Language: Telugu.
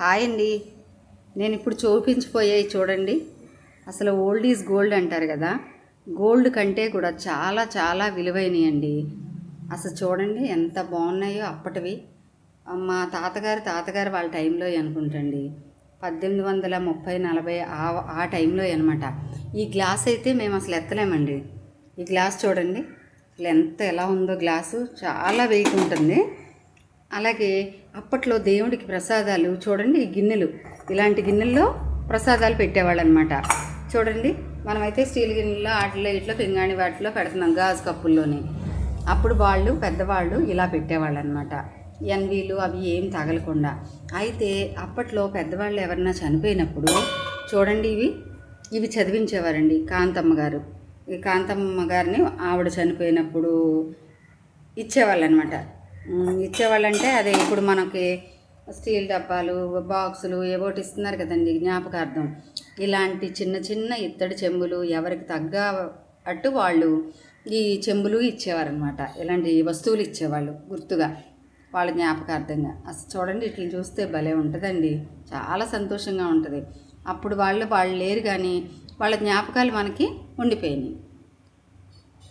హాయ్ అండి. నేను ఇప్పుడు చూపించిపోయాయి చూడండి. అసలు ఓల్డ్ ఈజ్ గోల్డ్ అంటారు కదా. గోల్డ్ కంటే కూడా చాలా చాలా విలువైనవి అండి అసలు చూడండి ఎంత బాగున్నాయో అప్పటివి. మా తాతగారు తాతగారు వాళ్ళ టైంలో అనుకుంటండి. పద్దెనిమిది వందల ముప్పై నలభై ఆ ఆ టైంలో అనమాట. ఈ గ్లాస్ అయితే మేము అసలు ఎత్తలేమండి. ఈ గ్లాస్ చూడండి. అసలు ఎంత ఎలా ఉందో గ్లాసు. చాలా వెయిట్ ఉంటుంది. అలాగే అప్పట్లో దేవుడికి ప్రసాదాలు చూడండి ఈ గిన్నెలు. ఇలాంటి గిన్నెల్లో ప్రసాదాలు పెట్టేవాళ్ళు అనమాట చూడండి మనమైతే స్టీల్ గిన్నెల్లో వాటిలో ఇట్లా పింగాణి వాటిలో పెడుతున్నాం గాజు కప్పుల్లోని. అప్పుడు వాళ్ళు పెద్దవాళ్ళు ఇలా పెట్టేవాళ్ళు అనమాట ఎన్వీలు అవి ఏం తగలకుండా. అయితే అప్పట్లో పెద్దవాళ్ళు ఎవరన్నా చనిపోయినప్పుడు చూడండి ఇవి ఇవి చదివించేవారండి కాంతమ్మ గారు. ఈ కాంతమ్మ గారిని ఆవిడ చనిపోయినప్పుడు ఇచ్చేవాళ్ళు అనమాట ఇచ్చేవాళ్ళంటే అదే ఇప్పుడు మనకి స్టీల్ డబ్బాలు బాక్సులు ఏవోటి ఇస్తున్నారు కదండి జ్ఞాపకార్థం. ఇలాంటి చిన్న చిన్న ఇత్తడి చెంబులు ఎవరికి తగ్గ అట్టు వాళ్ళు ఈ చెంబులు ఇచ్చేవారనమాట ఇలాంటి వస్తువులు ఇచ్చేవాళ్ళు గుర్తుగా వాళ్ళ జ్ఞాపకార్థంగా. అసలు చూడండి ఇట్లా చూస్తే భలే ఉంటుందండి. చాలా సంతోషంగా ఉంటుంది. అప్పుడు వాళ్ళు వాళ్ళు లేరు కానీ వాళ్ళ జ్ఞాపకాలు మనకి ఉండిపోయినాయి.